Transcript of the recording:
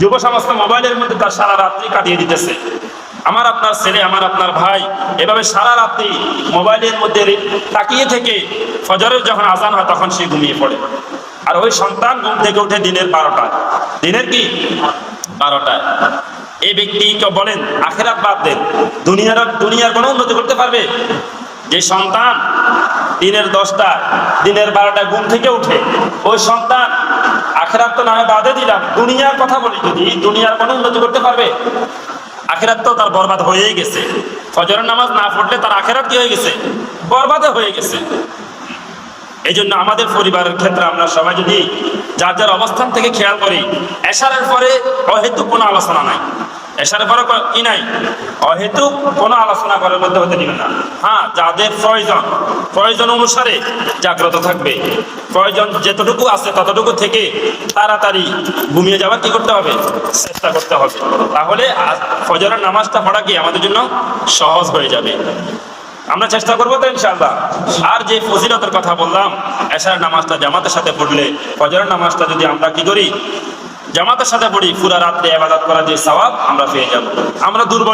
যুব সমস্ত মোবাইলের মধ্যে তার সারা রাত্রি কাটিয়ে দিতেছে। আমার আপনার ছেলে, আমার আপনার ভাই, এভাবে সারা রাত্রি মোবাইলের মধ্যে তাকিয়ে থেকে ফজরের যখন আজান হয় তখন সে ঘুমিয়ে পড়ে। আর ওই সন্তান ঘুম থেকে উঠে দিনের বারোটায়। দিনের কি? বারোটায়। এই ব্যক্তিকে বলেন, আখেরাত বাদ দেন। দুনিয়ার দুনিয়ার কোনো উন্নতি করতে পারবে? যে সন্তান দিনের দশটা দিনের বারোটায় ঘুম থেকে উঠে, ওই সন্তান আখেরাত তো নামে বাদে দিলাম, দুনিয়ার কথা বলি যদি, দুনিয়ার কোনো উন্নতি করতে পারবে? আখেরাত তো তার বরবাদ হয়েই গেছে। ফজরের নামাজ না পড়লে তার আখেরাত কি হয়ে গেছে? বরবাদে হয়ে গেছে। এই জন্য আমাদের পরিবারের ক্ষেত্রে আমরা সবাই যদি যার যার অবস্থান থেকে খেয়াল করি, এশারের পরে অহেতু কোনো আলোচনা নাই। এশারের পরে কি নাই। অহেতুক কোনো আলোচনা করার মধ্যে হতে দিবে না। হ্যাঁ যাদের প্রয়োজন প্রয়োজন অনুসারে জাগ্রত থাকবে। প্রয়োজন যতটুকু আছে ততটুকু থেকে তাড়াতাড়ি ঘুমিয়ে যাওয়ার কি করতে হবে? চেষ্টা করতে হবে। তাহলে ফজরের নামাজটা পড়া কি আমাদের জন্য সহজ হয়ে যাবে। আমরা চেষ্টা করব তো ইনশাল্লাহ আর যে ফজিলতের কথা বললাম এশার নামাজটা জামাতের সাথে পড়লে ফজরের নামাজটা যদি আমরা কি করি জামাতের সাথে পড়ি পুরা রাত্রে আবাদাত করা যে সওয়াব আমরা পেয়ে যাব। আমরা দুর্বল